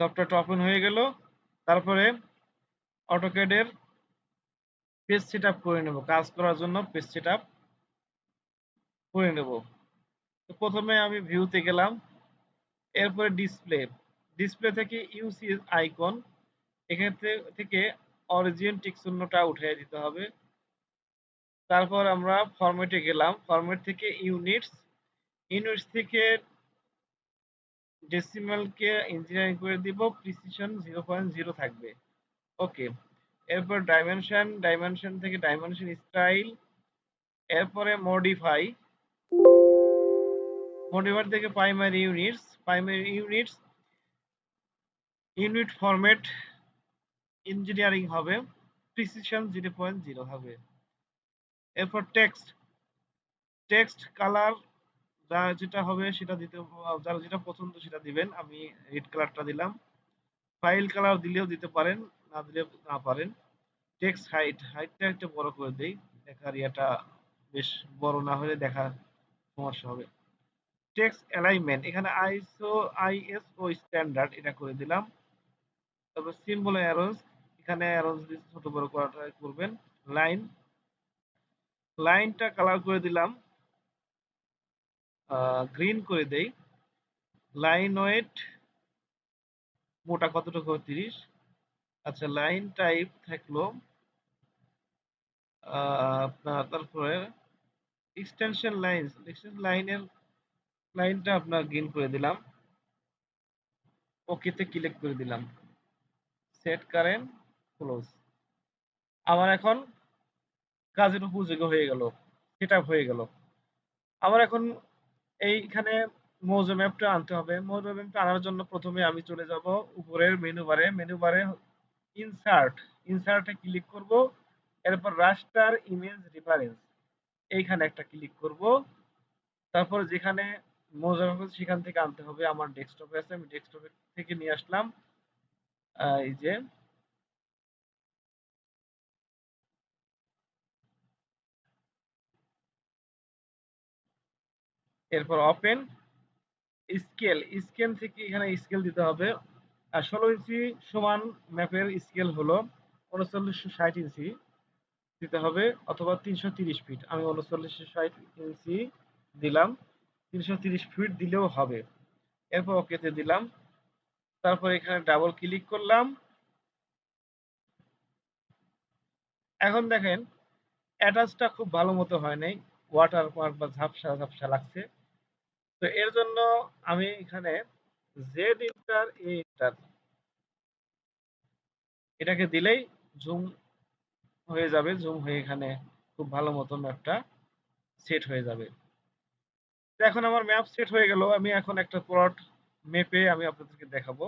সফটওয়্যারটা ওপেন হয়ে গেল। তারপরে অটোক্যাডের পেজ সেট করে নেব। কাজ করার জন্য পেজ সেট করে নেব। তো প্রথমে আমি ভিউতে গেলাম। এরপরে ডিসপ্লে ডিসপ্লে থেকে ইউসি আইকন এখান থেকে অরিজিন টিকশূন্যটা উঠিয়ে দিতে হবে। তারপর আমরা ফরম্যাটে গেলাম। ফরম্যাট থেকে ইউনিটস ইউনিটস থেকে ডেসিমালকে ইঞ্জিনিয়ারিং করে দিব প্রিসিশন জিরো পয়েন্ট জিরো থাকবে। ওকে এরপর ডাইমেনশন ডাইমেনশন থেকে ডাইমেনশন স্টাইল এরপরে মডিফাই মডিফাই থেকে primary units primary units unit format engineering হবে প্রিসিশন জিরো পয়েন্ট জিরো হবে। এরপর টেক্সট টেক্সট কালার যা যেটা হবে সেটা দিতে, যার যেটা পছন্দ সেটা দিবেন। আমি রেড কালারটা দিলাম। ফাইল কালার দিলেও দিতে পারেন, না দিলেও না পারেন। টেক্সট হাইট হাইটটা একটু বড় করে দেই। দেখার ইয়াটা বেশ বড় না হলে দেখা সমস্যা হবে। টেক্সট অ্যালাইনমেন্ট এখানে আইসো আইএসও স্ট্যান্ডার্ড এটা করে দিলাম। তারপর সিম্বল অ্যারোজ এখানে অ্যারোজ ছোট বড় করাটা করবেন। লাইন লাইনটা কালার করে দিলাম। গ্রিন করে দেই। লাইন ওয়েট মোটা কতটুকু তিরিশ। আচ্ছা লাইন টাইপ থাকল আপনার তারপরে এক্সটেনশন লাইন এক্সটেনশন লাইনের লাইনটা আপনার গ্রিন করে দিলাম। ওকেতে ক্লিক করে দিলাম। সেট কারেন্ট ক্লোজ আমার এখন কাজের উপযোগী হয়ে গেল সেট হয়ে গেল। আমার এখন এইখানে মৌজো ম্যাপটা আনতে হবে। মৌজো ম্যাপটা আনার জন্য প্রথমে আমি চলে যাব উপরের মেনু বারে মেনু বারে ইনসার্ট ইনসার্টে ক্লিক করব। এরপর রাস্টার ইমেজ রেফারেন্স এইখানে একটা ক্লিক করব। তারপর যেখানে মৌজো ম্যাপ সেখান থেকে আনতে হবে। আমার ডেস্কটপে আছে। আমি ডেস্কটপে থেকে নিয়ে আসলাম। এই যে এরপর ওপেন স্কেল স্কেল থেকে এখানে স্কেল দিতে হবে। আর ষোলো ইঞ্চি সমান ম্যাপের স্কেল হলো উনচল্লিশশো ষাট ইঞ্চি দিতে হবে, অথবা তিনশো তিরিশ ফিট আমি উনচল্লিশশো ষাট ইঞ্চি দিলাম, তিনশো তিরিশ ফিট দিলেও হবে। এরপর ওকেতে দিলাম। তারপর এখানে ডাবল ক্লিক করলাম। এখন দেখেন অ্যাটাচটা খুব ভালো মতো হয় নাই ওয়াটার পার্ক বা ঝাপসা ঝাপসা লাগছে। তো এর জন্য আমি এখানে জেড ইন্টার এ ইন্টার এটাকে দিলেই জুম হয়ে যাবে জুম হয়ে এখানে খুব ভালো মতো ম্যাপটা সেট হয়ে যাবে। এখন আমার ম্যাপ সেট হয়ে গেল, আমি এখন একটা প্লট মেপে আমি আপনাদেরকে দেখাবো।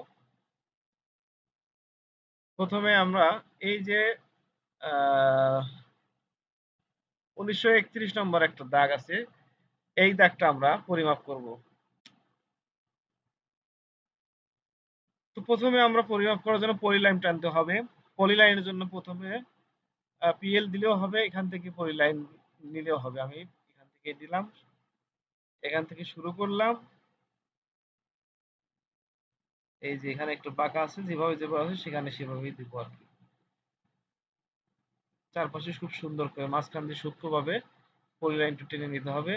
প্রথমে আমরা এই যে উনিশশো একত্রিশ নম্বর একটা দাগ আছে এই দাগটা আমরা পরিমাপ করব। তো প্রথমে আমরা পরিমাপ করার জন্য পলিলাইন টানতে হবে। পলিলাইনের জন্য প্রথমে পিএল দিলেও হবে, এখান থেকে পলিলাইন নিলেও হবে। আমি এখান থেকে দিলাম। এখান থেকে শুরু করলাম। এই যে এখানে একটু পাকা আছে, যেভাবে যেভাবে আছে, সেখানে সেভাবেই দিব আর কি। চারপাশে খুব সুন্দর করে মাঝখান দিয়ে সূক্ষ্মভাবে পলিলাইনটা টেনে নিতে হবে।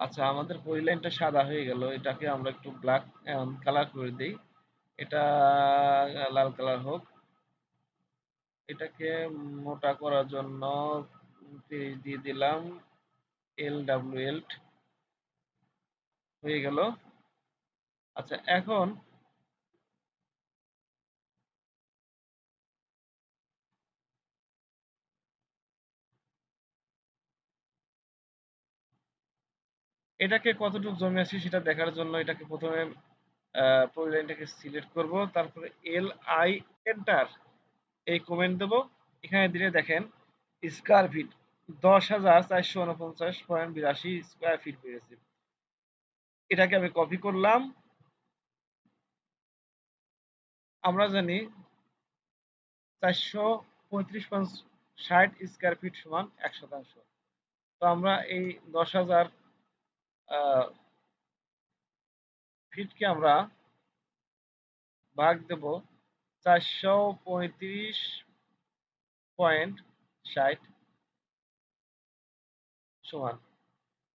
আচ্ছা আমাদের পরিলাইনটা সাদা হয়ে গেল, এটাকে আমরা একটু ব্ল্যাক কালার করে দিই। এটা লাল কালার হোক। এটাকে মোটা করার জন্য দিয়ে দিলাম এল ডাব্লিউ এল হয়ে গেল। আচ্ছা এখন এটাকে কতটুকু জমে আছে সেটা দেখার জন্য এটাকে প্রথমে পলিলাইনটাকে সিলেক্ট করব, তারপরে এল আই এন্টার এই কমেন্ট দেব। এখানে দিলে দেখেন স্কোয়ার ফিট দশ হাজার চারশো উনপঞ্চাশ পয়েন্ট বিরাশি স্কোয়ার ফিট পেয়েছে। এটাকে আমি কপি করলাম। আমরা জানি চারশো পঁয়ত্রিশ পয়েন্ট ষাট স্কোয়ার ফিট সমান এক শতাংশ। তো আমরা এই দশ হাজার ফিটকে আমরা ভাগ দেব চারশো পঁয়ত্রিশ পয়েন্ট ষাট সমান।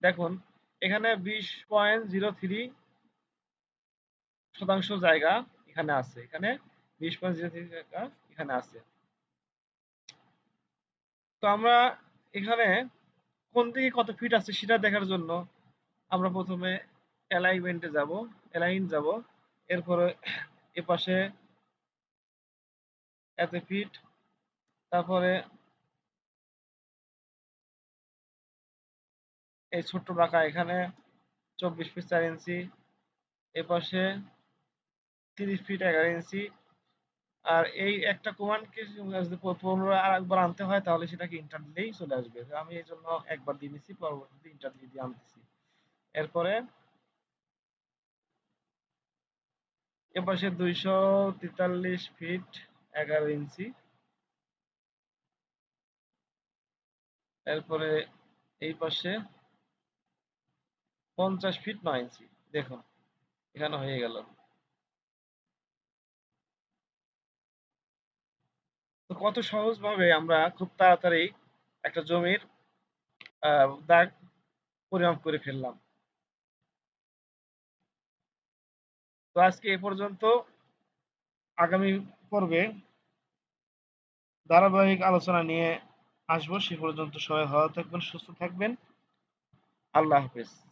দেখুন, এখানে বিশ পয়েন্ট জিরো থ্রি শতাংশ জায়গা এখানে আছে। এখানে বিশ পয়েন্ট জিরো থ্রি জায়গা এখানে আছে। তো আমরা এখানে কোন দিকে কত ফিট আছে সেটা দেখার জন্য আমরা প্রথমে অ্যালাইনমেন্টে যাব অ্যালাইন যাব, এরপরে এ পাশে এত ফিট তারপরে এই ছোট্ট বাঁকা এখানে চব্বিশ ফিট চার ইঞ্চি এ পাশে তিরিশ ফিট এগারো ইঞ্চি আর এই একটা কমান্ডকে যদি পনেরো আর একবার আনতে হয় তাহলে সেটাকে ইন্টার দিলেই চলে আসবে। আমি এই জন্য একবার দিয়ে নিচ্ছি পরবর্তীতে ইন্টার দিয়ে আনতেছি। এরপরে এপাশে দুইশো তেতাল্লিশ ফিট এগারো ইঞ্চি। এরপরে এই পাশে পঞ্চাশ ফিট নয় ইঞ্চি। দেখুন, এখানে হয়ে গেল। তো কত সহজভাবে আমরা খুব তাড়াতাড়ি একটা জমির দাগ পরিমাপ করে ফেললাম। তো আজকে এ পর্যন্ত আগামী পর্বে ধারাবাহিক আলোচনা নিয়ে আসব। সে পর্যন্ত সবাই ভালো থাকবেন, সুস্থ থাকবেন। আল্লাহ হাফেজ।